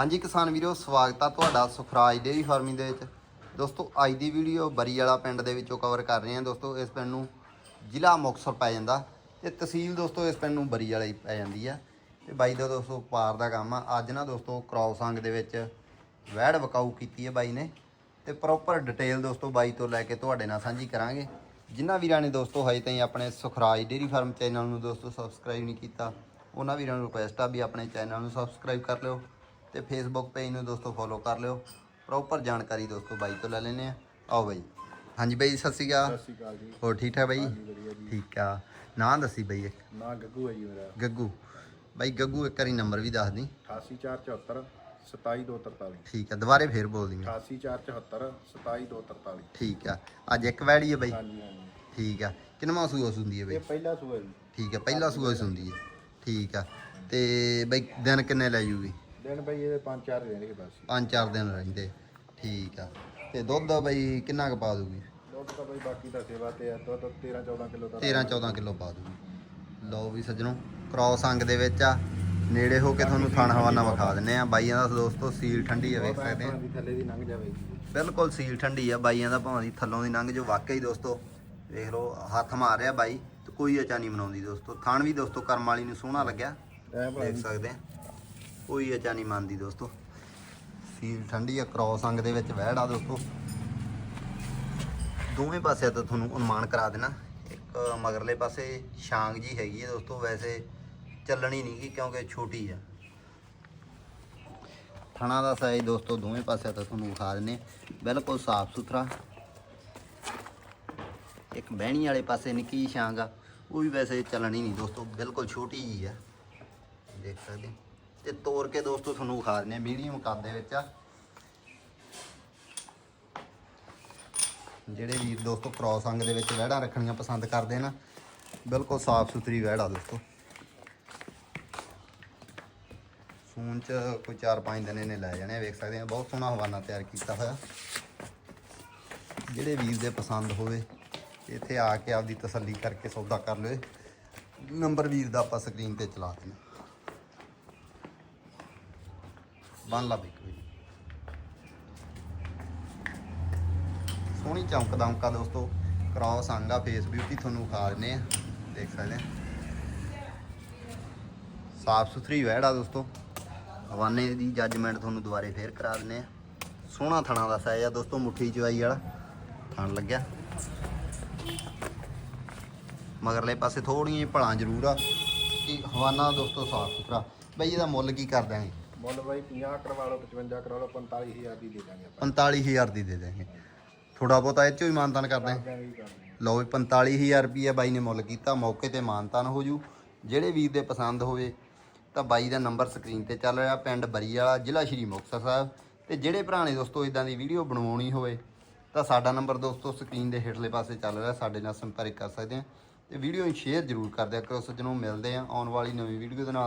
ਹਾਂਜੀ ਕਿਸਾਨ ਵੀਰੋ, ਸਵਾਗਤ ਆ ਤੁਹਾਡਾ ਸੁਖਰਾਜ ਡੇਅਰੀ ਫਾਰਮਿੰਗ ਦੇ ਵਿੱਚ। ਦੋਸਤੋ, ਅੱਜ ਦੀ ਵੀਡੀਓ ਬਰੀ ਵਾਲਾ ਪਿੰਡ ਦੇ ਵਿੱਚੋਂ ਕਵਰ ਕਰ ਰਹੇ ਹਾਂ। ਦੋਸਤੋ, ਇਸ ਪਿੰਡ ਨੂੰ ਜ਼ਿਲ੍ਹਾ ਮੁਕਤਸਰ ਪੈ ਜਾਂਦਾ ਤੇ ਤਹਿਸੀਲ ਦੋਸਤੋ, ਇਸ ਪਿੰਡ ਨੂੰ ਬਰੀ ਵਾਲਾ ਹੀ ਪੈ ਜਾਂਦੀ ਆ। ਤੇ ਬਾਈ ਦਾ ਦੋਸਤੋ ਪਾਰ ਦਾ ਕੰਮ ਆ। ਅੱਜ ਨਾ ਦੋਸਤੋ ਕ੍ਰੋਸ ਦੇ ਵਿੱਚ ਵੈੜ ਵਕਾਊ ਕੀਤੀ ਹੈ ਬਾਈ ਨੇ। ਤੇ ਪ੍ਰੋਪਰ ਡਿਟੇਲ ਦੋਸਤੋ, ਬਾਈ ਤੋਂ ਲੈ ਕੇ ਤੁਹਾਡੇ ਨਾਲ ਸਾਂਝੀ ਕਰਾਂਗੇ। ਜਿਨ੍ਹਾਂ ਵੀਰਾਂ ਨੇ ਦੋਸਤੋ, ਹਜੇ ਤਾਈਂ ਆਪਣੇ ਸੁਖਰਾਜ ਡੇਅਰੀ ਫਾਰਮ ਚੈਨਲ ਨੂੰ ਦੋਸਤੋ ਸਬਸਕ੍ਰਾਈਬ ਨਹੀਂ ਕੀਤਾ, ਉਹਨਾਂ ਵੀਰਾਂ ਨੂੰ ਰਿਕੁਐਸਟ ਆ ਵੀ ਆਪਣੇ ਚੈਨਲ ਨੂੰ ਸਬਸਕ੍ਰਾਈਬ ਕਰ ਲਿਓ। ਤੇ ਫੇਸਬੁੱਕ ਪੇਜ ਨੂੰ ਦੋਸਤੋ ਫੋਲੋ ਕਰ ਲਿਓ। ਪ੍ਰੋਪਰ ਜਾਣਕਾਰੀ ਦੋਸਤੋ ਬਾਈ ਤੋਂ ਲੈ ਲੈਨੇ ਆ ਆਓ ਬਾਈ। ਹਾਂਜੀ ਬਾਈ ਸਤਿ ਸ਼੍ਰੀ ਅਕਾਲ। ਸਤਿ ਸ਼੍ਰੀ ਅਕਾਲ ਜੀ। ਹੋਰ ਠੀਕ ਠਾਕ ਬਾਈ? ਠੀਕ ਆ। ਨਾਂ ਦੱਸੀ ਬਾਈ ਇੱਕ। ਨਾਂ ਗੱਗੂ ਹੈ ਜੀ ਮੇਰਾ। ਗੱਗੂ। ਬਾਈ ਗੱਗੂ ਇੱਕ ਵਾਰੀ ਨੰਬਰ ਵੀ ਦੱਸ ਦੀ। 88474 27243 ਠੀਕ ਆ ਦੁਬਾਰੇ ਫੇਰ ਬੋਲ ਦੀ 88474 27243 ਠੀਕ ਆ। ਅੱਜ ਇੱਕ ਵੈੜੀ ਹੈ ਬਾਈ। ਹਾਂਜੀ ਹਾਂਜੀ। ਠੀਕ ਆ। ਕਿੰਨਵਾਂ ਸੂਆ ਸੁੰਦੀ ਹੈ ਇਹ ਬਾਈ ਪਹਿਲਾ ਸੂਆ ਜੀ। ਠੀਕ ਆ ਪਹਿਲਾ ਸੂਆ ਸੁੰਦੀ ਹੈ ਠੀਕ ਆ। ਤੇ ਬਾਈ ਦਿਨ ਕਿੰਨੇ ਲੈ ਜੂਗੀ? ਦਿਨ ਬਈ ਇਹਦੇ ਪੰਜ ਚਾਰ ਰਹਿਣਗੇ ਬਸ। ਪੰਜ ਚਾਰ ਦਿਨ ਰਹਿੰਦੇ ਠੀਕ ਆ। ਤੇ ਦੁੱਧ ਬਾਈ ਕਿੰਨਾ ਕੁ ਪਾ ਦੂਗੀ? ਦੁੱਧ ਤਾਂ ਬਈ ਬਾਕੀ ਦਾ ਸੇਵਾ ਤੇ ਆ ਦੁੱਧ 13 14 ਕਿਲੋ ਦਾ 13 14 ਕਿਲੋ ਪਾ ਦੂਗੀ। ਲਓ ਵੀ ਸੱਜਣੋ ਕ੍ਰੋਸ ਅੰਗ ਦੇ ਵਿੱਚ ਆ। ਨੇੜੇ ਹੋ ਕੇ ਤੁਹਾਨੂੰ ਥਣ ਹਵਾਨਾ ਵਿਖਾ ਦਿੰਨੇ ਆ। ਬਾਈਆਂ ਦਾ ਦੋਸਤੋ ਸੀਲ ਠੰਡੀ ਆ ਵੇਖ ਸਕਦੇ ਆ। ਥੱਲੇ ਦੀ ਲੰਘ ਜਾਵੇ। ਬਿਲਕੁਲ ਸੀਲ ਠੰਡੀ ਆ ਬਾਈਆਂ ਦਾ ਭਾਵੇਂ ਦੀ ਥੱਲੋਂ ਦੀ ਲੰਘ ਜੋ ਵਾਕਈ ਦੋਸਤੋ ਵੇਖ ਲਓ ਹੱਥ ਮਾਰ ਰਿਹਾ ਬਾਈ। ਤੇ ਕੋਈ ਅਚਾ ਨਹੀਂ ਮਨਾਉਂਦੀ ਦੋਸਤੋ। ਥਣ ਵੀ ਦੋਸਤੋ ਕਰਮ ਵਾਲੀ ਨੂੰ ਸੋਹਣਾ ਲੱਗਿਆ। ਦੇਖ ਸਕਦੇ ਆ। ਕੋਈ ਅਚਾ ਨਹੀਂ ਮੰਨਦੀ ਦੋਸਤੋ। ਸੀਲ ਠੰਡੀ ਆ ਕ੍ਰੋਸ ਅੰਗ ਦੇ ਵਿੱਚ ਵਹਿੜ ਆ ਦੋਸਤੋ। ਦੋਵੇਂ ਪਾਸੇ ਤਾਂ ਤੁਹਾਨੂੰ ਅਨੁਮਾਨ ਕਰਾ ਦੇਣਾ। ਇੱਕ ਮਗਰਲੇ ਪਾਸੇ ਛਾਂਗ ਜੀ ਹੈਗੀ ਹੈ ਦੋਸਤੋ, ਵੈਸੇ ਚੱਲਣੀ ਨਹੀਂ ਗੀ ਕਿਉਂਕਿ ਛੋਟੀ ਆ। ਥਣਾ ਦਾ ਸਾਈਜ਼ ਦੋਸਤੋ, ਦੋਵੇਂ ਪਾਸੇ ਤਾਂ ਤੁਹਾਨੂੰ ਵਿਖਾ ਦਿੰਨੇ ਬਿਲਕੁਲ ਸਾਫ਼ ਸੁਥਰਾ। ਇੱਕ ਬਹਿਣੀ ਵਾਲੇ ਪਾਸੇ ਨਿੱਕੀ ਜਿਹੀ ਛਾਂਗ ਆ, ਉਹ ਵੀ ਵੈਸੇ ਚੱਲਣੀ ਨਹੀਂ ਦੋਸਤੋ, ਬਿਲਕੁਲ ਛੋਟੀ ਜੀ ਆ। ਦੇਖ ਸਕਦੇ ਤੇ ਤੋੜ ਕੇ ਦੋਸਤੋ ਤੁਹਾਨੂੰ ਵਿਖਾ ਦਿੰਦੇ ਦਿੰਨੇ ਮੀਡੀਅਮ ਕੱਦ ਦੇ ਵਿੱਚ ਆ। ਜਿਹੜੇ ਵੀਰ ਦੋਸਤੋ ਕ੍ਰੋਸ ਅੰਗ ਦੇ ਵਿੱਚ ਵਹਿੜਾਂ ਰੱਖਣੀਆਂ ਪਸੰਦ ਕਰਦੇ ਨਾ ਬਿਲਕੁਲ ਸਾਫ਼ ਸੁਥਰੀ ਵਹਿੜ ਆ ਦੋਸਤੋ। ਸੂਨ ਚ ਕੋਈ 4-5 ਦਿਨ ਇਹਨੇ ਲੈ ਜਾਣੇ ਆ, ਵੇਖ ਸਕਦੇ ਆ ਬਹੁਤ ਸੋਹਣਾ ਹਵਾਨਾ ਤਿਆਰ ਕੀਤਾ ਹੋਇਆ। ਜਿਹੜੇ ਵੀਰ ਦੇ ਪਸੰਦ ਹੋਵੇ ਇੱਥੇ ਆ ਕੇ ਆਪਦੀ ਤਸੱਲੀ ਕਰਕੇ ਸੌਦਾ ਕਰ ਲਿਓ ਨੰਬਰ ਵੀਰ ਦਾ ਆਪਾਂ ਸਕਰੀਨ ਤੇ ਚਲਾ ਦਿੰਦੇ ਬੰਨ ਲਾ ਬਿਕ ਵੀ ਸੋਹਣੀ ਚਮਕਦਾ ਦਮਕਾ ਦੋਸਤੋ। ਕ੍ਰਾਸ ਆਂਗਾ ਫੇਸ ਬਿਊਟੀ ਤੁਹਾਨੂੰ ਵਿਖਾ ਦਿੰਦੇ ਆ। ਦੇਖ ਸਕਦੇ ਆ। ਸਾਫ਼ ਸੁਥਰੀ ਵਹਿੜ ਆ ਦੋਸਤੋ। ਹਵਾਨੇ ਦੀ ਜੱਜਮੈਂਟ ਤੁਹਾਨੂੰ ਦੁਬਾਰੇ ਫੇਰ ਕਰਾ ਦਿੰਦੇ ਆ। ਸੋਹਣਾ ਥਣਾ ਦਾ ਸਾਈਜ਼ ਆ ਦੋਸਤੋ, ਮੁੱਠੀ ਚਵਾਈ ਵਾਲਾ। ਥਣ ਲੱਗਿਆ। ਮਗਰਲੇ ਪਾਸੇ ਥੋੜੀਆਂ ਜਿਹੀ ਭਲਾਂ ਜ਼ਰੂਰ ਆ। ਕਿ ਹਵਾਨਾ ਦੋਸਤੋ ਸਾਫ਼ ਸੁਥਰਾ। ਬਈ ਇਹਦਾ ਮੁੱਲ ਕੀ ਕਰ ਦਿਆਂਗੇ ਮੁੱਲ ਬਈ 50 ਕਰਵਾ ਲਓ 55 ਕਰਵਾ ਲਓ 45000 ਦੀ ਦੇ ਦਾਂਗੇ ਆਪਾਂ। 45000 ਦੀ ਦੇ ਦੇਂਗੇ। ਥੋੜਾ ਬਹੁਤਾ ਇਹ ਚੋਂ ਹੀ। ਮਾਨਤਾਨ ਹਾਂ ਕਰਦੇ ਲਓ ਵੀ 45000 ਰੁਪਏ ਬਾਈ ਨੇ ਮੁੱਲ ਕੀਤਾ ਮੌਕੇ ਤੇ ਮਾਨਤਾਨ ਹੋ ਜੂ। ਜਿਹੜੇ ਵੀਰ ਦੇ ਪਸੰਦ ਹੋਵੇ ਤਾਂ ਬਾਈ ਦਾ ਨੰਬਰ ਸਕਰੀਨ ਤੇ ਚੱਲ ਰਿਹਾ ਪਿੰਡ ਬਰੀ ਵਾਲਾ ਜ਼ਿਲ੍ਹਾ ਸ਼੍ਰੀ ਮੁਕਤਸਰ ਸਾਹਿਬ। ਤੇ ਜਿਹੜੇ ਭਰਾ ਨੇ ਦੋਸਤੋ ਇਦਾਂ ਦੀ ਵੀਡੀਓ ਬਣਵਾਉਣੀ ਹੋਵੇ ਤਾਂ ਸਾਡਾ ਨੰਬਰ ਦੋਸਤੋ ਸਕਰੀਨ ਦੇ ਹੇਠਲੇ ਪਾਸੇ ਚੱਲ ਰਿਹਾ ਸਾਡੇ ਨਾਲ ਸੰਪਰਕ ਕਰ ਸਕਦੇ ਆ ਤੇ ਵੀਡੀਓ ਨੂੰ ਸ਼ੇਅਰ ਜ਼ਰੂਰ ਕਰ ਦਿਆ ਕਰੋ ਸੱਜਣੋਂ ਮਿਲਦੇ ਆ ਆਉਣ ਵਾਲੀ ਨਵੀਂ ਵੀਡੀਓ ਦੇ ਨਾਲ।